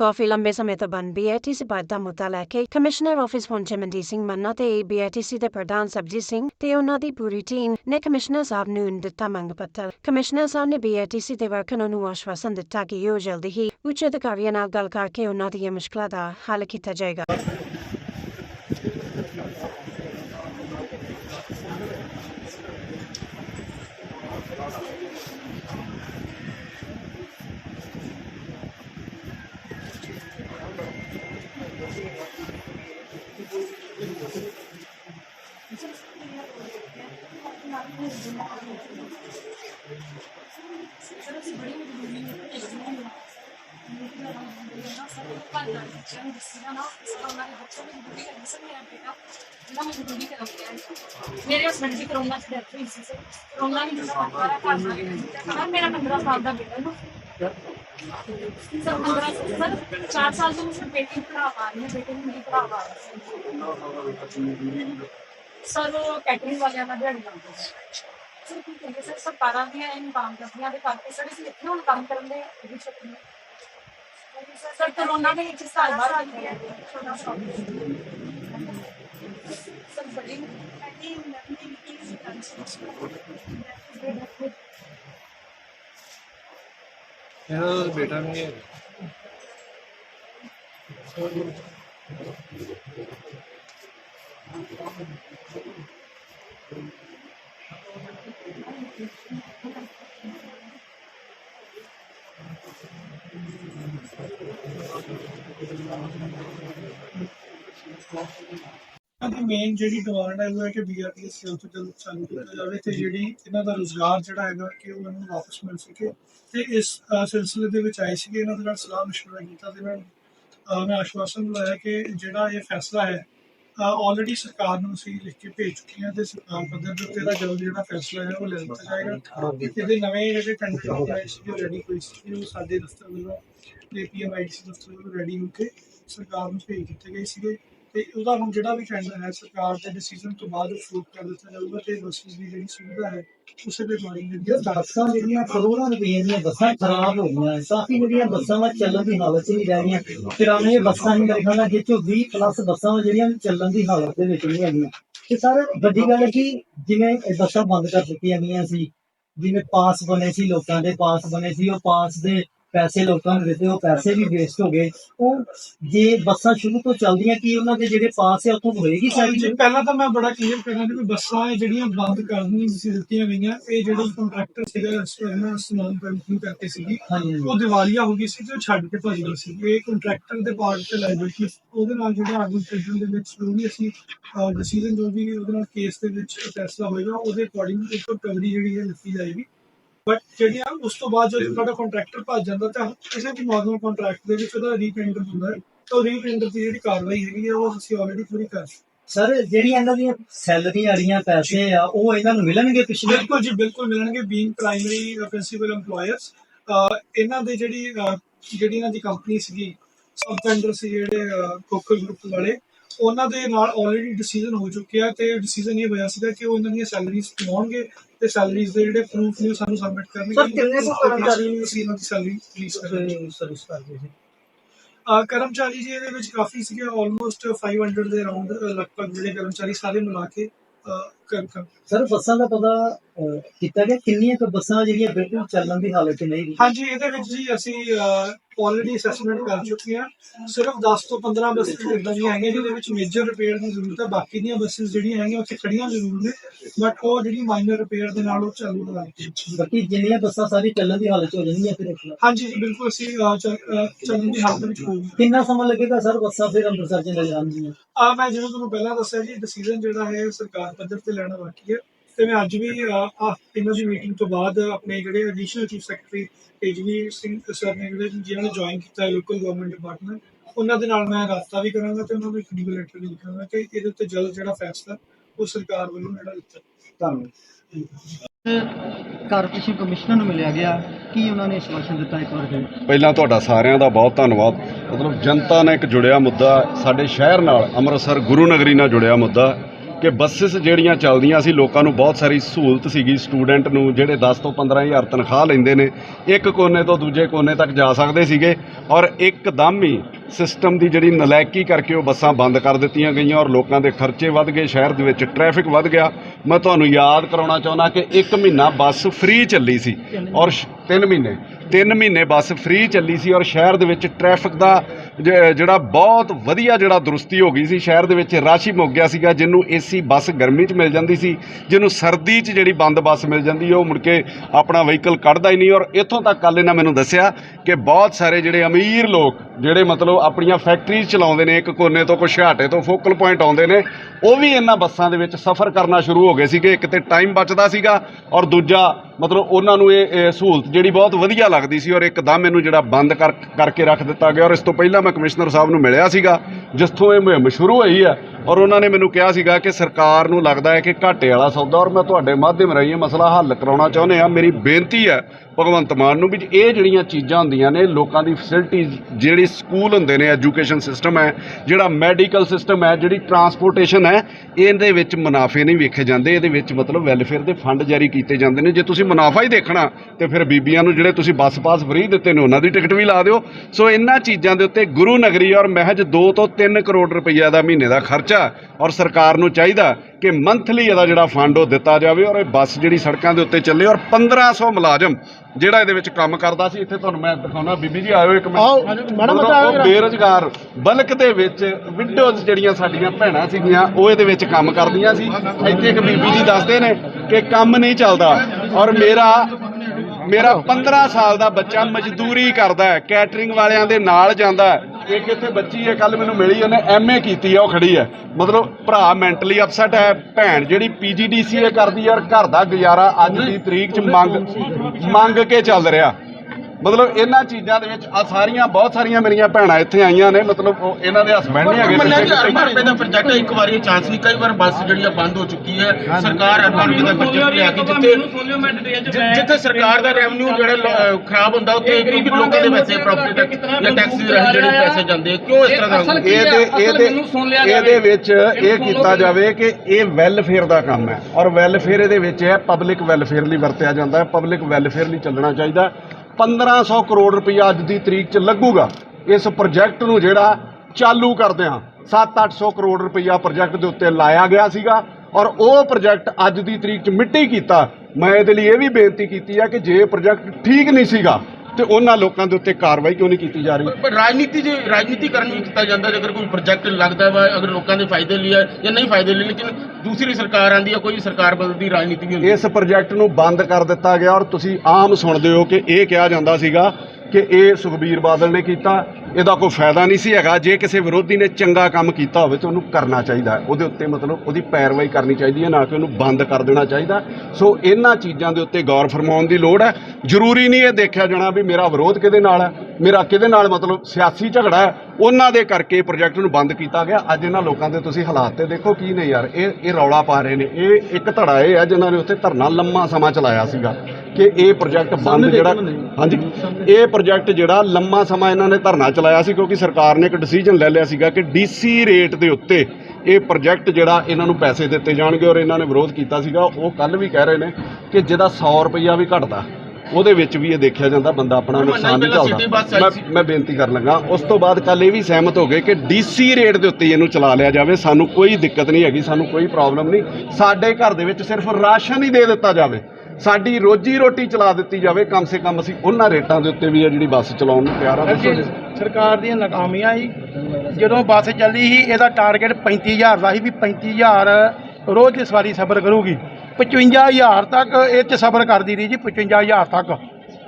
ਕਾਫੀ ਲੰਬੇ ਸਮੇਂ ਤੋਂ ਬੰਦ ਬੀਆਰਟੀਸੀ ਬੱਸ ਦਾ ਮੁੱਦਾ ਲੈ ਕੇ ਕਮਿਸ਼ਨਰ ਆਫਿਸ ਪਹੁੰਚੇ ਮਨਜੀਤ ਸਿੰਘ ਮੰਨਾ ਤੇ ਬੀਆਰਟੀਸੀ ਦੇ ਪ੍ਰਧਾਨ ਸਬਜੀਤ ਸਿੰਘ ਤੇ ਉਹਨਾਂ ਦੀ ਪੂਰੀ ਟੀਮ ਨੇ ਕਮਿਸ਼ਨਰ ਸਾਹਿਬ ਨੂੰ ਦਿੱਤਾ ਮੰਗ ਪੱਤਰ। ਕਮਿਸ਼ਨਰ ਸਾਹਿਬ ਨੇ ਬੀਆਰਟੀਸੀ ਦੇ ਵਰਕਰਾਂ ਨੂੰ ਆਸ਼ਵਾਸਨ ਦਿੱਤਾ ਕਿ ਉਹ ਜਲਦੀ ਹੀ ਉੱਚ ਅਧਿਕਾਰੀਆਂ ਨਾਲ ਗੱਲ ਕਰਕੇ ਉਹਨਾਂ ਦੀਆਂ ਮੁਸ਼ਕਲਾਂ ਦਾ ਹੱਲ ਕੀਤਾ ਜਾਏਗਾ। ਮੇਰੇ ਹਸਬੰਦ ਦੀ ਕਰੋਨਾ ਚ ਡੈਥ ਹੋਈ ਸੀ ਕਰੋਨਾ ਨਹੀਂ ਜਿਹੜਾ ਹਮਾਰਾ ਘਰ ਦਾ ਗਿਆ ਮੇਰਾ 15 ਸਾਲ ਦਾ ਬੇਟਾ ਨਾ ਸਰ 15 ਸਰ 4 ਸਾਲ ਤੋਂ ਮੈਂ ਬੇਟੀ ਪੜਾ ਪਾ ਰਹੀ ਹਾਂ ਬੇਟੇ ਨੂੰ ਨਹੀਂ ਪੜਾ ਪਾ ਰਹੀ ਸਰ ਉਹ ਕੈਟਰਿੰਗ ਵਾਲਿਆਂ ਨਾਲ ਦਿਹਾੜੀ ਲਾਉਂਦੇ ਸੀ ਸਰ ਕੀ ਕਹਿੰਦੇ ਸਰ ਸਰਕਾਰਾਂ ਦੀਆਂ ਇਹ ਕੰਮ ਕਰਦੀਆਂ ਦੇ ਕਰਕੇ ਸਰ ਅਸੀਂ ਇੱਥੇ ਹੁਣ ਕੰਮ ਕਰਨ ਦੇ ਇਹ ਵੀ ਛੁੱਟੀ ਸਰ ਕਰੋਨਾ ਦੇ ਵਿੱਚ ਸਾਲ ਬਾਅਦ ਆਉਂਦੀ ਹੈ। ਛੋਟਾ ਸਰ ਬੜੀ ਇਹਨਾਂ ਦਾ ਬੇਟਾ ਨਹੀਂ ਹੈ। ਦੀ ਮੇਨ ਜਿਹੜੀ ਡਿਮਾਂਡ ਹੈ ਉਹ ਹੈ ਕਿ ਬੀਆਰਟੀਐਸ ਜਲਦ ਤੋਂ ਜਲਦ ਚਾਲੂ ਕੀਤਾ ਜਾਵੇ ਤੇ ਜਿਹੜੀ ਇਹਨਾਂ ਦਾ ਰੋਜ਼ਗਾਰ ਜਿਹੜਾ ਹੈਗਾ ਕਿ ਉਹ ਇਹਨਾਂ ਨੂੰ ਵਾਪਸ ਮਿਲ ਸਕੇ। ਤੇ ਇਸ ਸਿਲਸਿਲੇ ਦੇ ਵਿੱਚ ਆਏ ਸੀਗੇ, ਇਹਨਾਂ ਦੇ ਨਾਲ ਸਲਾਹ ਮਸ਼ਵਰਾ ਕੀਤਾ ਤੇ ਇਹਨਾਂ ਨੂੰ ਮੈਂ ਆਸ਼ਵਾਸਨ ਲਾਇਆ ਕਿ ਜਿਹੜਾ ਇਹ ਫੈਸਲਾ ਹੈ ਆਲਰੇਡੀ ਸਰਕਾਰ ਨੂੰ ਅਸੀਂ ਲਿਖ ਕੇ ਭੇਜ ਚੁੱਕੇ ਹਾਂ ਤੇ ਸਰਕਾਰ ਪੱਧਰ ਦੇ ਉੱਤੇ ਦਾ ਜਲਦ ਜਿਹੜਾ ਫੈਸਲਾ ਹੈ ਉਹ ਲੈ ਲਿੱਤਾ ਜਾਏਗਾ। ਇਹਦੇ ਨਵੇਂ ਜਿਹੜੇ ਟੈਂਡਰ ਆਏ ਸੀ ਉਹ ਰੈਡੀ ਹੋਏ ਸੀ, ਉਹ ਸਾਡੇ ਦਫ਼ਤਰ ਵੱਲੋਂ, ਏਪੀਐਮਆਈਡੀਸੀ ਦਫ਼ਤਰ ਵੱਲੋਂ ਰੈਡੀ ਹੋ ਕੇ ਸਰਕਾਰ ਨੂੰ ਭੇਜ ਦਿੱਤੇ ਗਏ ਸੀਗੇ। ਤੇ ਉਹਦਾ ਹੁਣ ਜਿਹੜਾ ਵੀ ਟੈਂਡਰ ਹੈ, ਸਰਕਾਰ ਦੇ ਡਿਸੀਜਨ ਤੋਂ ਬਾਅਦ ਸ਼ੂਟ ਕਰ ਦਿੱਤਾ ਜਾਊਗਾ ਤੇ ਬੱਸਿਸ ਦੀ ਜਿਹੜੀ ਸੁਵਿਧਾ ਹੈ, ਉਸੇ ਦੇ ਅਕੋਰਡਿੰਗ ਜਿਹੜੀ ਬੱਸਾਂ ਜਿਹੜੀਆਂ, ਕਰੋੜਾਂ ਰੁਪਏ ਦੀਆਂ ਬੱਸਾਂ ਖਰਾਬ ਹੋ ਗਈਆਂ ਕਾਫੀ ਜਿਹੜੀਆਂ ਬੱਸਾਂ ਵਾ ਚੱਲਣ ਦੀ ਹਾਲਤ 'ਚ ਨਹੀਂ ਰਹਿ ਗਈਆਂ ਪੁਰਾਣੇ ਬੱਸਾਂ ਹੀ ਮੇਰੇ ਖਿਆਲ ਨਾਲ ਜਿਹ 20 ਪਲੱਸ ਬੱਸਾਂ ਵਾ ਜਿਹੜੀਆਂ ਚੱਲਣ ਦੀ ਹਾਲਤ ਦੇ ਵਿੱਚ ਨਹੀਂ ਹੈਗੀਆਂ। ਤੇ ਸਰ, ਵੱਡੀ ਗੱਲ ਹੈ ਕਿ ਜਿਵੇਂ ਬੱਸਾਂ ਬੰਦ ਕਰ ਦਿੱਤੀਆਂ ਗਈਆਂ ਸੀ, ਜਿਵੇਂ ਪਾਸ ਬਣੇ ਸੀ ਲੋਕਾਂ ਦੇ, ਪਾਸ ਬਣੇ ਸੀ, ਉਹ ਪਾਸ ਦੇ ਪੈਸੇ ਲੋਕਾਂ ਨੂੰ ਦਿੱਤੇ ਉਹ ਪੈਸੇ ਵੀ ਵੇਸਟ ਹੋ ਗਏ। ਉਹ ਜੇ ਬੱਸਾਂ ਸ਼ੁਰੂ ਤੋਂ ਚੱਲਦੀਆਂ ਕੀ ਉਹਨਾਂ ਦੇ ਜਿਹੜੇ ਪਾਸ ਹੈ ਉੱਥੋਂ ਹੋਏਗੀ ਸਾਰੀ ਜੀ ਪਹਿਲਾਂ ਤਾਂ ਮੈਂ ਬੜਾ ਕਲੀਅਰ ਕਰਨਾ ਕਿ ਬੱਸਾਂ ਇਹ ਜਿਹੜੀਆਂ ਬੰਦ ਕਰਨੀ ਸੀ ਦਿੱਤੀਆਂ ਗਈਆਂ ਇਹ ਜਿਹੜਾ ਕੰਟਰੈਕਟਰ ਸੀਗਾ ਇਹਨਾਂ ਸਮਾਨ ਕੰਪਨੀ ਕਰਕੇ ਸੀਗੀ ਉਹ ਦਿਵਾਲੀਆ ਹੋ ਗਈ ਸੀ ਤੇ ਉਹ ਛੱਡ ਕੇ ਭੱਜ ਗਈ ਸੀ। ਇਹ ਕੰਟਰੈਕਟਰ ਦੇ ਪਾਰਟ ਤੇ ਲਾਇਬਿਲਟੀ ਉਹਦੇ ਨਾਲ ਜਿਹੜਾ ਐਡਮਿਨਿਸਟ੍ਰੇਸ਼ਨ ਦੇ ਵਿੱਚ ਜੋ ਵੀ ਅਸੀਂ ਡਿਸੀਜਨ ਜੋ ਵੀ ਉਹਦੇ ਨਾਲ ਕੇਸ ਦੇ ਵਿੱਚ ਫੈਸਲਾ ਹੋਏਗਾ ਉਹਦੇ ਅਕੋਰਡਿੰਗ ਇੱਕ ਰਿਕਵਰੀ ਜਿਹੜੀ ਹੈ ਲਿੱਤੀ ਜਾਏਗੀ। ਬਟ ਜਿਹੜੀਆਂ ਉਸ ਤੋਂ ਬਾਅਦ ਜਦੋਂ ਤੁਹਾਡਾ ਕੰਟਰੈਕਟਰ ਭੱਜ ਜਾਂਦਾ ਤਾਂ ਕਿਸੇ ਵੀ ਨਾਰਮਲ ਕੰਟਰੈਕਟ ਦੇ ਵਿੱਚ ਉਹਦਾ ਰੀਟੈਂਡਰ ਹੁੰਦਾ ਹੈ। ਤਾਂ ਰੀਟੈਂਡਰ ਦੀ ਜਿਹੜੀ ਕਾਰਵਾਈ ਹੈਗੀ ਹੈ ਉਹ ਅਸੀਂ ਆਲਰੇਡੀ ਪੂਰੀ ਕਰ ਚੁੱਕੇ ਸਰ ਜਿਹੜੀਆਂ ਇਹਨਾਂ ਦੀਆਂ ਸੈਲਰੀ ਵਾਲੀਆਂ ਪੈਸੇ ਆ ਉਹ ਇਹਨਾਂ ਨੂੰ ਮਿਲਣਗੇ ਪਿਛਲੇ? ਬਿਲਕੁਲ ਜੀ ਬਿਲਕੁਲ ਮਿਲਣਗੇ ਬੀਇੰਗ ਪ੍ਰਾਇਮਰੀ ਪ੍ਰਿੰਸੀਪਲ EMPLOYERS ਇਹਨਾਂ ਦੇ ਜਿਹੜੀ ਜਿਹੜੀ ਇਹਨਾਂ ਦੀ ਕੰਪਨੀ ਸੀਗੀ ਸਬ ਟੈਂਡਰ ਸੀ ਜਿਹੜੇ ਕੋਕਲ ਗਰੁੱਪ ਵਾਲੇ ਉਹਨਾਂ ਦੇ ਨਾਲ ਆਲਰੇਡੀ ਡਿਸੀਜਨ ਹੋ ਚੁੱਕਿਆ ਤੇ ਡਿਸੀਜਨ ਇਹ ਹੋਇਆ ਸੀਗਾ ਕਿ ਉਹ ਇਹਨਾਂ ਦੀਆਂ ਸੈਲਰੀਜ਼ ਪਾਉਣਗੇ ਤੇ ਸੈਲਰੀਜ਼ ਦੇ ਜਿਹੜੇ ਪ੍ਰੂਫ ਨੇ ਸਾਨੂੰ ਸਬਮਿਟ ਕਰਨਗੇ। Sir, ਕਿੰਨੇ ਕੁ ਕਰਮਚਾਰੀ ਅਸੀਂ ਇਹਨਾਂ ਦੀ ਸੈਲਰੀ ਰਿਲੀਜ਼ ਕਰਾਂਗੇ ਸਰਵਿਸ ਕਰਦੇ ਸੀ ਕਰਮਚਾਰੀ ਜੀ ਇਹਦੇ ਵਿੱਚ ਕਾਫੀ ਸੀਗੇ ਆਲਮੋਸਟ 500 ਦੇ ਅਰਾਊਂਡ ਲਗਭਗ ਜਿਹੜੇ ਕਰਮਚਾਰੀ ਸਾਰੇ ਮਿਲਾ ਕੇ ਸਰ ਬੱਸਾਂ ਦਾ ਪਤਾ ਅਹ, ਕੀਤਾ ਗਿਆ? ਕਿੰਨੀਆਂ ਕੁ ਬੱਸਾਂ ਜਿਹੜੀਆਂ ਬਿਲਕੁਲ ਚੱਲਣ ਦੀ ਹਾਲਤ 'ਚ ਨਹੀਂ ਰਹੀ ਹਾਂਜੀ ਇਹਦੇ ਵਿੱਚ ਜੀ ਅਸੀਂ ਆਲਰੇਡੀ ਅਸੈਸਮੈਂਟ ਕਰ ਚੁੱਕੇ ਹਾਂ। ਸਿਰਫ 10 ਤੋਂ 15 ਬੱਸਾਂ ਇਦਾਂ ਦੀਆਂ ਹੈਗੀਆਂ ਜਿਹਦੇ ਵਿੱਚ ਮੇਜਰ ਰਿਪੇਅਰ ਦੀ ਜ਼ਰੂਰਤ ਹੈ। ਬਾਕੀ ਦੀਆਂ ਬੱਸਸ ਜਿਹੜੀਆਂ ਹੈਗੀਆਂ ਉੱਥੇ ਖੜੀਆਂ ਜ਼ਰੂਰ ਨੇ। ਬਟ ਉਹ ਜਿਹੜੀ ਮਾਈਨਰ ਰਿਪੇਅਰ ਦੇ ਨਾਲ ਉਹ ਚਾਲੂ ਲਗਾ ਦਿੱਤੀ ਬਾਕੀ ਜਿੰਨੀਆਂ ਬੱਸਾਂ ਸਾਰੀ ਚੱਲਣ ਦੀ ਹਾਲਤ 'ਚ ਹੋ ਜਾਣਗੀਆਂ ਫਿਰ ਵਾਰ। ਹਾਂਜੀ ਜੀ, ਬਿਲਕੁਲ ਅਸੀਂ ਅਹ, ਚੱਲ- ਅਹ, ਚੱਲਣ ਦੀ ਹਾਲਤ ਵਿੱਚ ਹੋਊਗੀ। ਕਿੰਨਾ ਸਮਾਂ ਲੱਗੇਗਾ ਸਰ ਬੱਸਾਂ ਫਿਰ ਅੰਮ੍ਰਿਤਸਰ 'ਚ ਨਜ਼ਰ ਆਉਂਦੀਆਂ ਆ ਮੈਂ ਜਿਵੇਂ ਤੁਹਾਨੂੰ ਪਹਿਲਾਂ ਦੱਸਿਆ ਜੀ ਡਿਸੀਜਨ ਜਿਹੜਾ ਹੈ ਸਰਕਾਰ ਪੱਧਰ ਤੇ ਲੈਣਾ ਬਾਕੀ ਹੈ। ਤੇ ਮੈਂ ਅੱਜ ਵੀ ਆਹ ਇਹਨਾਂ ਦੀ ਮੀਟਿੰਗ ਤੋਂ ਬਾਅਦ ਆਪਣੇ ਜਿਹੜੇ additional chief secretary Tejveer Singh sir ਨੇ ਜਿਹੜੇ ਜਿਹਨਾਂ ਨੇ ਜੁਆਇਨ ਕੀਤਾ ਹੈ ਲੋਕਲ ਗਵਰਨਮੈਂਟ ਡਿਪਾਰਟਮੈਂਟ ਉਹਨਾਂ ਦੇ ਨਾਲ ਮੈਂ ਰਾਬਤਾ ਵੀ ਕਰਾਂਗਾ ਤੇ ਉਹਨਾਂ ਨੂੰ ਇੱਕ ਡੀਗਲ ਲੈਟਰ ਵੀ ਲਿਖਾਂਗਾ ਕਿ ਇਹਦੇ ਉੱਤੇ ਜਲਦ ਜਿਹੜਾ ਫੈਸਲਾ ਉਹ ਸਰਕਾਰ ਵੱਲੋਂ ਜਿਹੜਾ ਲਿੱਤਾ ਧੰਨਵਾਦ। ਕਾਰਪੋਰੇਸ਼ਨ ਕਮਿਸ਼ਨਰ ਨੂੰ ਮਿਲਿਆ ਗਿਆ। ਕੀ ਉਹਨਾਂ ਨੇ ਆਸ਼ਵਾਸਨ ਦਿੱਤਾ ਇੱਕ ਵਾਰ ਫਿਰ? ਪਹਿਲਾਂ ਤੁਹਾਡਾ ਸਾਰਿਆਂ ਦਾ ਬਹੁਤ ਧੰਨਵਾਦ। ਮਤਲਬ ਜਨਤਾ ਨੇ ਇੱਕ ਜੁੜਿਆ ਮੁੱਦਾ ਸਾਡੇ ਸ਼ਹਿਰ ਨਾਲ ਅੰਮ੍ਰਿਤਸਰ ਗੁਰੂ ਨਗਰੀ ਨਾਲ ਜੁੜਿਆ ਮੁੱਦਾ। ਕਿ ਬੱਸਸ ਜਿਹੜੀਆਂ ਚੱਲਦੀਆਂ ਸੀ, ਲੋਕਾਂ ਨੂੰ ਬਹੁਤ ਸਾਰੀ ਸਹੂਲਤ ਸੀਗੀ। ਸਟੂਡੈਂਟ ਨੂੰ ਜਿਹੜੇ 10 ਤੋਂ 15000 ਤਨਖਾਹ ਲੈਂਦੇ ਨੇ, ਇੱਕ ਕੋਨੇ ਤੋਂ ਦੂਜੇ ਕੋਨੇ ਤੱਕ ਜਾ ਸਕਦੇ ਸੀਗੇ ਔਰ ਇੱਕਦਮ ਹੀ ਸਿਸਟਮ ਦੀ ਜਿਹੜੀ ਨਲਾਇਕੀ ਕਰਕੇ ਉਹ ਬੱਸਾਂ ਬੰਦ ਕਰ ਦਿੱਤੀਆਂ ਗਈਆਂ ਔਰ ਲੋਕਾਂ ਦੇ ਖਰਚੇ ਵੱਧ ਗਏ, ਸ਼ਹਿਰ ਦੇ ਵਿੱਚ ਟ੍ਰੈਫਿਕ ਵੱਧ ਗਿਆ। ਮੈਂ ਤੁਹਾਨੂੰ ਯਾਦ ਕਰਾਉਣਾ ਚਾਹੁੰਦਾ ਕਿ 1 ਮਹੀਨਾ ਬੱਸ ਫ੍ਰੀ ਚੱਲੀ ਸੀ ਔਰ 3 ਮਹੀਨੇ 3 ਮਹੀਨੇ ਬੱਸ ਫ੍ਰੀ ਚੱਲੀ ਸੀ ਔਰ ਸ਼ਹਿਰ ਦੇ ਵਿੱਚ ਟ੍ਰੈਫਿਕ ਦਾ ਜਿਹੜਾ ਬਹੁਤ ਵਧੀਆ ਜਿਹੜਾ ਦਰੁਸਤੀ ਹੋ ਗਈ ਸੀ, ਸ਼ਹਿਰ ਦੇ ਵਿੱਚ ਰਸ਼ ਹੀ ਮੁੱਕ ਗਿਆ ਸੀਗਾ, ਜਿਹਨੂੰ ਏਸੀ ਬੱਸ ਗਰਮੀ 'ਚ ਮਿਲ ਜਾਂਦੀ ਸੀ, ਜਿਹਨੂੰ ਸਰਦੀ 'ਚ ਜਿਹੜੀ ਬੰਦ ਬੱਸ ਮਿਲ ਜਾਂਦੀ ਉਹ ਮੁੜ ਕੇ ਆਪਣਾ ਵਹੀਕਲ ਕੱਢਦਾ ਹੀ ਨਹੀਂ ਔਰ ਇੱਥੋਂ ਤੱਕ ਕੱਲ ਇਹਨਾਂ ਮੈਨੂੰ ਦੱਸਿਆ ਕਿ ਬਹੁਤ ਸਾਰੇ ਜਿਹੜੇ ਅਮੀਰ ਲੋਕ, ਜਿਹੜੇ ਮਤਲਬ ਆਪਣੀਆਂ ਫੈਕਟਰੀਜ਼ ਚਲਾਉਂਦੇ ਨੇ, ਇੱਕ ਕੋਨੇ ਤੋਂ ਕੁਸ਼ਿਆਟੇ ਤੋਂ ਫੋਕਲ ਪੁਆਇੰਟ ਆਉਂਦੇ ਨੇ, ਉਹ ਵੀ ਇਹਨਾਂ ਬੱਸਾਂ ਦੇ ਵਿੱਚ ਸਫ਼ਰ ਕਰਨਾ ਸ਼ੁਰੂ ਹੋ ਗਏ ਸੀਗੇ, ਇੱਕ ਤੇ ਟਾਈਮ ਬਚਦਾ ਸੀਗਾ ਔਰ ਦੂਜਾ ਮਤਲਬ ਉਹਨਾਂ ਨੂੰ ਇਹ ਸਹੂਲਤ ਜਿਹੜੀ ਬਹੁਤ ਵਧੀਆ ਲੱਗਦੀ ਸੀ ਔਰ ਇੱਕਦਮ ਇਹਨੂੰ ਜਿਹੜਾ ਬੰਦ ਕਰ, ਕਰਕੇ ਰੱਖ ਦਿੱਤਾ ਗਿਆ ਔਰ ਇਸ ਤੋਂ ਪਹਿਲਾਂ ਮੈਂ ਕਮਿਸ਼ਨਰ ਸਾਹਿਬ ਨੂੰ ਮਿਲਿਆ ਸੀਗਾ, ਜਿੱਥੋਂ ਇਹ ਮੁਹਿੰਮ ਸ਼ੁਰੂ ਹੋਈ ਹੈ ਔਰ ਉਹਨਾਂ ਨੇ ਮੈਨੂੰ ਕਿਹਾ ਸੀਗਾ ਕਿ ਸਰਕਾਰ ਨੂੰ ਲੱਗਦਾ ਹੈ ਕਿ ਘਾਟੇ ਵਾਲਾ ਸੌਦਾ, ਔਰ ਮੈਂ ਤੁਹਾਡੇ ਮਾਧਿਅਮ ਰਾਹੀਂ ਇਹ ਮਸਲਾ ਹੱਲ ਕਰਾਉਣਾ ਚਾਹੁੰਦੇ ਆ ਮੇਰੀ ਬੇਨਤੀ ਹੈ ਭਗਵੰਤ ਮਾਨ ਨੂੰ ਵੀ ਇਹ ਜਿਹੜੀਆਂ ਚੀਜ਼ਾਂ ਹੁੰਦੀਆਂ ਨੇ, ਲੋਕਾਂ ਦੀ ਫੈਸਿਲਿਟੀਜ਼ ਜਿਹੜੀ ਸਕੂਲ ਹੁੰਦੇ ਨੇ ਐਜੂਕੇਸ਼ਨ ਸਿਸਟਮ ਹੈ, ਜਿਹੜਾ ਮੈਡੀਕਲ ਸਿਸਟਮ ਹੈ, ਜਿਹੜੀ ਟਰਾਂਸਪੋਰਟੇਸ਼ਨ ਹੈ, ਇਹਦੇ ਵਿੱਚ ਮੁਨਾਫੇ ਨਹੀਂ ਵੇਖੇ ਜਾਂਦੇ। ਇਹਦੇ ਵਿੱਚ ਮਤਲਬ ਵੈਲਫੇਅਰ ਦੇ ਫੰਡ ਜਾਰੀ ਕੀਤੇ ਜਾਂਦੇ ਨੇ। ਜੇ ਤੁਸੀਂ ਮੁਨਾਫਾ ਹੀ ਦੇਖਣਾ, ਤੇ ਫਿਰ ਬੀਬੀਆਂ ਨੂੰ ਜਿਹੜੇ ਤੁਸੀਂ ਬੱਸ ਪਾਸ ਫ੍ਰੀ ਦਿੱਤੇ ਨੇ, ਉਹਨਾਂ ਦੀ ਟਿਕਟ ਵੀ ਲਾ ਦਿਓ। ਸੋ ਇਹਨਾਂ ਚੀਜ਼ਾਂ ਦੇ ਉੱਤੇ ਗੁਰੂ ਨਗਰੀ ਔਰ ਮਹਿਜ 2 ਤੋਂ 3 ਕਰੋੜ ਰੁਪਈਆ ਦਾ ਮਹੀਨੇ ਦਾ ਖਰਚ ਔਰ ਸਰਕਾਰ ਨੂੰ ਚਾਹੀਦਾ ਕਿ ਮੰਥਲੀ ਇਹਦਾ ਜਿਹੜਾ ਫੰਡ ਉਹ ਦਿੱਤਾ ਜਾਵੇ ਔਰ ਇਹ ਬੱਸ ਜਿਹੜੀ ਸੜਕਾਂ ਦੇ ਉੱਤੇ ਚੱਲੇ ਔਰ 1500 ਮੁਲਾਜ਼ਮ ਜਿਹੜਾ ਇਹਦੇ ਵਿੱਚ ਕੰਮ ਕਰਦਾ ਸੀ ਇੱਥੇ ਤੁਹਾਨੂੰ ਮੈਂ ਦਿਖਾਉਣਾ। ਬੀਬੀ ਜੀ ਆਇਓ ਇੱਕ ਮਿੰਟ। ਉਹ ਬੇਰੁਜ਼ਗਾਰ ਬਲਕ ਦੇ ਵਿੱਚ ਵਿੰਡੋਜ਼ ਜਿਹੜੀਆਂ ਸਾਡੀਆਂ ਭੈਣਾਂ ਸੀਗੀਆਂ ਉਹ ਇਹਦੇ ਵਿੱਚ ਕੰਮ ਕਰਦੀਆਂ ਸੀ। ਇੱਥੇ ਇੱਕ ਬੀਬੀ ਜੀ ਦੱਸਦੇ ਨੇ ਕਿ ਕੰਮ ਨਹੀਂ ਚੱਲਦਾ ਔਰ ਮੇਰਾ ਮੇਰਾ 15 ਸਾਲ ਦਾ ਬੱਚਾ ਮਜ਼ਦੂਰੀ ਕਰਦਾ ਹੈ ਕੈਟਰਿੰਗ ਵਾਲਿਆਂ ਦੇ ਨਾਲ ਜਾਂਦਾ ਹੈ। ਇੱਕ ਇੱਥੇ ਬੱਚੀ ਹੈ ਕੱਲ ਮੈਨੂੰ ਮਿਲੀ ਉਹਨੇ ਐਮਏ ਕੀਤੀ ਹੈ ਉਹ ਖੜੀ ਹੈ। ਮਤਲਬ ਭਰਾ ਮੈਂਟਲੀ ਅਪਸੈਟ ਹੈ ਭੈਣ ਜਿਹੜੀ ਪੀਜੀਡੀਸੀਏ ਕਰਦੀ ਹੈ ਔਰ ਘਰ ਦਾ ਗੁਜ਼ਾਰਾ ਅੱਜ ਦੀ ਤਰੀਕ 'ਚ ਮੰਗ ਮੰਗ ਕੇ ਚੱਲ ਰਿਹਾ। ਮਤਲਬ ਇਹਨਾਂ ਚੀਜ਼ਾਂ ਦੇ ਵਿੱਚ ਆ ਸਾਰੀਆਂ ਬਹੁਤ ਸਾਰੀਆਂ ਮੇਰੀਆਂ ਭੈਣਾਂ ਇੱਥੇ ਆਈਆਂ ਨੇ ਮਤਲਬ ਉਹ ਇਹਨਾਂ ਦੇ ਹਸਬੰਡ ਨਹੀਂ ਹੈਗੇ ਮੰਨਿਆ ਕਿ। ਅਰਬਾਂ ਰੁਪਏ ਦਾ ਪ੍ਰੋਜੈਕਟ ਇੱਕ ਵਾਰੀ ਚਾਂਸ ਨਹੀਂ ਕਈ ਵਾਰ ਬੱਸ ਜਿਹੜੀ ਆ ਬੰਦ ਹੋ ਚੁੱਕੀ ਹੈ। ਸਰਕਾਰ ਅਰਬਾਂ ਰੁਪਏ ਦਾ ਪ੍ਰੋਜੈਕਟ ਲਿਆ ਕੇ ਜਿੱਥੇ ਜਿੱਥੇ ਸਰਕਾਰ ਦਾ ਰੈਵਨਿਊ ਜਿਹੜਾ ਖਰਾਬ ਹੁੰਦਾ ਉੱਥੇ ਕਿਉਂਕਿ ਲੋਕਾਂ ਦੇ ਵੈਸੇ ਪ੍ਰਾਪਰਟੀ ਟੈਕਸ ਜਾਂ ਟੈਕਸ ਦੇ ਰਾਹੀਂ ਜਿਹੜੇ ਪੈਸੇ ਜਾਂਦੇ ਆ, ਕਿਉਂ ਇਸ ਤਰ੍ਹਾਂ ਦਾ ਹੁੰਦਾ? ਇਹਦੇ ਇਹਦੇ ਇਹਦੇ ਵਿੱਚ ਇਹ ਕੀਤਾ ਜਾਵੇ ਕਿ ਇਹ ਵੈਲਫੇਅਰ ਦਾ ਕੰਮ ਹੈ। ਔਰ ਵੈਲਫੇਅਰ ਇਹਦੇ ਵਿੱਚ ਹੈ ਪਬਲਿਕ ਵੈਲਫੇਅਰ ਲਈ ਵਰਤਿਆ ਜਾਂਦਾ ਹੈ ਪਬਲਿਕ ਵੈਲਫੇਅਰ ਲਈ ਚੱਲਣਾ ਚਾਹੀਦਾ ਹੈ। 1500 ਕਰੋੜ ਰੁਪਈਆ ਅੱਜ ਦੀ ਤਰੀਕ 'ਚ ਲੱਗੂਗਾ। ਇਸ ਪ੍ਰੋਜੈਕਟ ਨੂੰ ਜਿਹੜਾ ਚਾਲੂ ਕਰਦੇ ਹਾਂ। 7-800 ਕਰੋੜ ਰੁਪਈਆ ਪ੍ਰੋਜੈਕਟ ਦੇ ਉੱਤੇ ਲਾਇਆ ਗਿਆ ਸੀਗਾ ਔਰ ਉਹ ਪ੍ਰੋਜੈਕਟ ਅੱਜ ਦੀ ਤਰੀਕ 'ਚ ਮਿੱਟੀ ਕੀਤਾ। ਮੈਂ ਇਹਦੇ ਲਈ ਇਹ ਵੀ ਬੇਨਤੀ ਕੀਤੀ ਹੈ ਕਿ ਜੇ ਪ੍ਰੋਜੈਕਟ ਠੀਕ ਨਹੀਂ ਸੀਗਾ ਤੇ ਉਹਨਾਂ ਲੋਕਾਂ ਦੇ ਉੱਤੇ ਕਾਰਵਾਈ ਕਿਉਂ ਨਹੀਂ ਕੀਤੀ ਜਾ ਰਹੀ? ਪਰ ਰਾਜਨੀਤੀ ਜੇ ਰਾਜਨੀਤੀਕਰਨ ਵੀ ਕੀਤਾ ਜਾਂਦਾ ਜੇਕਰ ਕੋਈ ਪ੍ਰੋਜੈਕਟ ਲੱਗਦਾ ਵਾ ਅਗਰ ਲੋਕਾਂ ਦੇ ਫਾਇਦੇ ਲਈ ਹੈ ਜਾਂ ਨਹੀਂ ਫਾਇਦੇ ਲਈ ਲੇਕਿਨ ਦੂਸਰੀ ਸਰਕਾਰ ਆਂਦੀ ਹੈ ਕੋਈ ਸਰਕਾਰ ਬਦਲਦੀ ਰਾਜਨੀਤੀ ਵੀ ਹੁੰਦੀ ਇਸ ਪ੍ਰੋਜੈਕਟ ਨੂੰ ਬੰਦ ਕਰ ਦਿੱਤਾ ਗਿਆ ਔਰ ਤੁਸੀਂ ਆਮ ਸੁਣਦੇ ਹੋ ਕਿ ਇਹ ਕਿਹਾ ਜਾਂਦਾ ਸੀਗਾ ਕਿ ਇਹ ਸੁਖਬੀਰ ਬਾਦਲ ਨੇ ਕੀਤਾ, ਇਹਦਾ ਕੋਈ ਫਾਇਦਾ ਨਹੀਂ ਸੀ ਹੈਗਾ। ਜੇ ਕਿਸੇ ਵਿਰੋਧੀ ਨੇ ਚੰਗਾ ਕੰਮ ਕੀਤਾ ਹੋਵੇ ਤਾਂ ਉਹਨੂੰ ਕਰਨਾ ਚਾਹੀਦਾ ਹੈ। ਉਹਦੇ ਉੱਤੇ ਮਤਲਬ ਉਹਦੀ ਪੈਰਵਾਈ ਕਰਨੀ ਚਾਹੀਦੀ ਹੈ, ਨਾ ਕਿ ਉਹਨੂੰ ਬੰਦ ਕਰ ਦੇਣਾ ਚਾਹੀਦਾ ਸੋ ਇਹਨਾਂ ਚੀਜ਼ਾਂ ਦੇ ਉੱਤੇ ਗੌਰ ਫਰਮਾਉਣ ਦੀ ਲੋੜ ਹੈ। ਜ਼ਰੂਰੀ ਨਹੀਂ ਇਹ ਦੇਖਿਆ ਜਾਣਾ ਵੀ ਮੇਰਾ ਵਿਰੋਧ ਕਿਹਦੇ ਨਾਲ ਹੈ। ਮੇਰਾ ਕਿਹਦੇ ਨਾਲ ਮਤਲਬ ਸਿਆਸੀ ਝਗੜਾ ਹੈ। ਉਹਨਾਂ ਦੇ ਕਰਕੇ ਪ੍ਰੋਜੈਕਟ ਨੂੰ ਬੰਦ ਕੀਤਾ ਗਿਆ। ਅੱਜ ਇਹਨਾਂ ਲੋਕਾਂ ਦੇ ਤੁਸੀਂ ਹਾਲਾਤ ਤੇ ਦੇਖੋ ਕੀ ਨੇ ਯਾਰ। ਇਹ ਇਹ ਰੌਲਾ ਪਾ ਰਹੇ ਨੇ। ਇਹ ਇੱਕ ਧੜਾ ਇਹ ਹੈ ਜਿਨ੍ਹਾਂ ਨੇ ਉੱਥੇ ਧਰਨਾ ਲੰਮਾ ਸਮਾਂ ਚਲਾਇਆ ਸੀਗਾ ਕਿ ਇਹ ਪ੍ਰੋਜੈਕਟ ਬੰਦ ਜਿਹੜਾ ਹਾਂਜੀ। ਇਹ ਪ੍ਰੋਜੈਕਟ ਜਿਹੜਾ ਲੰਮਾ ਸਮਾਂ ਇਹਨਾਂ ਨੇ ਧਰਨਾ ਚਲਾਇਆ ਸੀ ਕਿਉਂਕਿ ਸਰਕਾਰ ਨੇ ਇੱਕ ਡਿਸੀਜਨ ਲੈ ਲਿਆ ਸੀਗਾ ਕਿ ਡੀਸੀ ਰੇਟ ਦੇ ਉੱਤੇ ਇਹ ਪ੍ਰੋਜੈਕਟ ਜਿਹੜਾ ਇਹਨਾਂ ਨੂੰ ਪੈਸੇ ਦਿੱਤੇ ਜਾਣਗੇ ਔਰ ਇਹਨਾਂ ਨੇ ਵਿਰੋਧ ਕੀਤਾ ਸੀਗਾ। ਉਹ ਕੱਲ ਵੀ ਕਹਿ ਰਹੇ ਨੇ ਕਿ ਜਿਹਦਾ 100 ਰੁਪਈਆ ਵੀ ਘਟਦਾ। ਉਹਦੇ ਵਿੱਚ ਵੀ ਇਹ ਦੇਖਿਆ ਜਾਂਦਾ ਬੰਦਾ ਆਪਣਾ ਨੁਕਸਾਨ ਨਹੀਂ ਸੀ। ਮੈਂ ਮੈਂ ਬੇਨਤੀ ਕਰਨ ਲੱਗਾ ਉਸ ਤੋਂ ਬਾਅਦ ਕੱਲ ਇਹ ਵੀ ਸਹਿਮਤ ਹੋ ਗਏ ਕਿ ਡੀਸੀ ਰੇਟ ਦੇ ਉੱਤੇ ਇਹਨੂੰ ਚਲਾ ਲਿਆ ਜਾਵੇ ਸਾਨੂੰ ਕੋਈ ਦਿੱਕਤ ਨਹੀਂ ਹੈਗੀ ਸਾਨੂੰ ਕੋਈ ਪ੍ਰੋਬਲਮ ਨਹੀਂ। ਸਾਡੇ ਘਰ ਦੇ ਵਿੱਚ ਸਿਰਫ ਰਾਸ਼ਨ ਹੀ ਦੇ ਦਿੱਤਾ ਜਾਵੇ। ਸਾਡੀ ਰੋਜੀ ਰੋਟੀ ਚਲਾ ਦਿੱਤੀ ਜਾਵੇ ਕਮ ਸੇ ਕਮ ਅਸੀਂ ਉਹਨਾਂ ਰੇਟਾਂ ਦੇ ਉੱਤੇ ਵੀ ਇਹ ਜਿਹੜੀ ਬੱਸ ਚਲਾਉਣ ਨੂੰ ਤਿਆਰ ਆ ਦੱਸੋ ਜੀ। ਸਰਕਾਰ ਦੀਆਂ ਨਾਕਾਮੀਆਂ ਹੀ ਜਦੋਂ ਬੱਸ ਚੱਲੀ ਸੀ ਇਹਦਾ ਟਾਰਗੇਟ 35000 ਦਾ ਸੀ ਵੀ 35000 ਰੋਜ਼ ਦੀ ਸਵਾਰੀ ਸਫ਼ਰ ਕਰੂਗੀ। 55000 ਤੱਕ ਇਹ 'ਚ ਸਫ਼ਰ ਕਰਦੀ ਰਹੀ ਜੀ 55000 ਤੱਕ।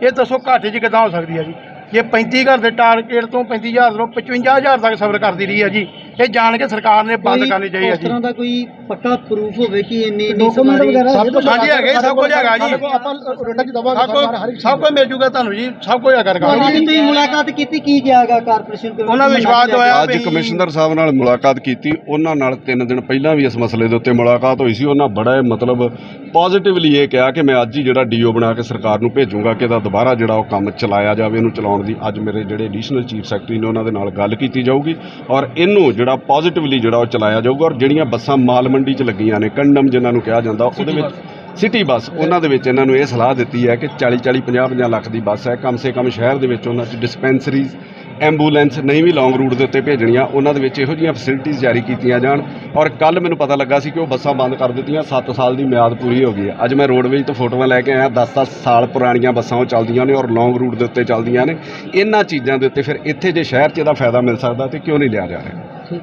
ਇਹ ਦੱਸੋ ਘਾਟੇ 'ਚ ਕਿੱਦਾਂ ਹੋ ਸਕਦੀ ਹੈ ਜੀ? ਜੇ 35000 ਦੇ ਟਾਰਗੇਟ ਤੋਂ 35000 ਤੋਂ 55000 ਤੱਕ ਸਫ਼ਰ ਕਰਦੀ ਰਹੀ ਹੈ ਜੀ। ਇਹ ਜਾਣ ਕੇ ਸਰਕਾਰ ਨੇ ਬੰਦ ਕਰਨੀ ਚਾਹੀਦੀ ਹੈ ਉਸ ਤਰ੍ਹਾਂ ਦਾ ਕੋਈ ਪੱਕਾ ਪ੍ਰੂਫ ਹੋਵੇ ਕਿ ਇੰਨੀ ਇੰਨੀ ਡਾਕੂਮੈਂਟ ਸਵਾਰੀ ਵਗੈਰਾ ਸਭ ਕੁਝ ਹਾਂਜੀ ਹੈਗੇ ਸਭ ਕੁਝ ਹੈਗਾ ਜੀ। ਆਪਾਂ ਰੋਟਾ ਚ ਦਵਾਂਗੇ ਸਭ ਕੁਝ ਸਭ ਕੁਝ ਮਿਲ ਜੂਗਾ ਤੁਹਾਨੂੰ ਜੀ ਸਭ ਕੁਝ ਹੈਗਾ ਰਿਕਾਰਡ ਅੱਜ ਤੁਸੀਂ ਮੁਲਾਕਾਤ ਕੀਤੀ ਕੀ ਕਿਹਾਗਾ ਕਾਰਪੋਰੇਸ਼ਨ ਕੋਲ? ਉਹਨਾਂ ਵਿਸ਼ਵਾਸ ਦਵਾਇਆ ਅੱਜ ਵੀ ਕਮਿਸ਼ਨਰ ਸਾਹਿਬ ਨਾਲ ਮੁਲਾਕਾਤ ਕੀਤੀ ਉਹਨਾਂ ਨਾਲ 3 ਦਿਨ ਪਹਿਲਾਂ ਵੀ ਇਸ ਮਸਲੇ ਦੇ ਉੱਤੇ ਮੁਲਾਕਾਤ ਹੋਈ ਸੀ ਉਹਨਾਂ ਬੜਾ ਮਤਲਬ ਪੋਜ਼ਿਟਿਵਲੀ ਇਹ ਕਿਹਾ ਕਿ ਮੈਂ ਅੱਜ ਹੀ ਜਿਹੜਾ ਡੀਓ ਬਣਾ ਕੇ ਸਰਕਾਰ ਨੂੰ ਭੇਜੂੰਗਾ ਕਿ ਇਹਦਾ ਦੁਬਾਰਾ ਜਿਹੜਾ ਉਹ ਕੰਮ ਚਲਾਇਆ ਜਾਵੇ ਇਹਨੂੰ ਚਲਾਉਣ ਦੀ ਅੱਜ ਮੇਰੇ ਜਿਹੜੇ ਐਡੀਸ਼ਨਲ ਚੀਫ ਸੈਕਟਰੀ ਨੇ ਉਹਨਾਂ ਦੇ ਨਾਲ ਗੱਲ ਕੀਤੀ ਜਾਊਗੀ ਔਰ ਇਹਨੂੰ ਜਿਹੜਾ ਪੋਜ਼ਿਟਿਵਲੀ ਜਿਹੜਾ ਉਹ ਚਲਾਇਆ ਜਾਊਗਾ ਔਰ ਜਿਹੜੀਆਂ ਬੱਸਾਂ ਮਾਲ ਮੰਡੀ 'ਚ ਲੱਗੀਆਂ ਨੇ ਕੰਡਮ ਜਿਨ੍ਹਾਂ ਨੂੰ ਕਿਹਾ ਜਾਂਦਾ ਉਹਦੇ ਵਿੱਚ ਸਿਟੀ ਬੱਸ ਉਹਨਾਂ ਦੇ ਵਿੱਚ ਇਹਨਾਂ ਨੂੰ ਇਹ ਸਲਾਹ ਦਿੱਤੀ ਹੈ ਕਿ 40 40 50 50 ਲੱਖ ਦੀ ਬੱਸ ਹੈ। ਕਮ ਸੇ ਕਮ ਸ਼ਹਿਰ ਦੇ ਵਿੱਚ ਉਹਨਾਂ 'ਚ ਡਿਸਪੈਂਸਰੀਜ਼ ਐਂਬੂਲੈਂਸ ਨਹੀਂ ਵੀ ਲੌਂਗ ਰੂਟ ਦੇ ਉੱਤੇ ਭੇਜਣੀਆਂ, ਉਹਨਾਂ ਦੇ ਵਿੱਚ ਇਹੋ ਜਿਹੀਆਂ ਫੈਸਿਲਿਟੀਜ਼ ਜਾਰੀ ਕੀਤੀਆਂ ਜਾਣ। ਔਰ ਕੱਲ ਮੈਨੂੰ ਪਤਾ ਲੱਗਾ ਸੀ ਕਿ ਉਹ ਬੱਸਾਂ ਬੰਦ ਕਰ ਦਿੱਤੀਆਂ 7 ਸਾਲ ਦੀ ਮਿਆਦ ਪੂਰੀ ਹੋ ਗਈ ਹੈ। ਅੱਜ ਮੈਂ ਰੋਡਵੇਜ ਤੋਂ ਫੋਟੋਆਂ ਲੈ ਕੇ ਆਇਆ 10-10 ਸਾਲ ਪੁਰਾਣੀਆਂ ਬੱਸਾਂ ਉਹ ਚੱਲਦੀਆਂ ਨੇ ਔਰ ਲੌਂਗ ਰੂਟ ਦੇ ਉੱਤੇ ਚੱਲਦੀਆਂ ਨੇ। ਇਹਨਾਂ ਚੀਜ਼ਾਂ ਦੇ ਉੱਤੇ ਫਿਰ ਇੱਥੇ ਜੇ ਸ਼ਹਿਰ 'ਚ ਇਹਦਾ ਫਾਇਦਾ ਮਿਲ ਸਕਦਾ ਤੇ ਕਿਉਂ ਨਹੀਂ ਲਿਆ ਜਾ ਰਿਹਾ?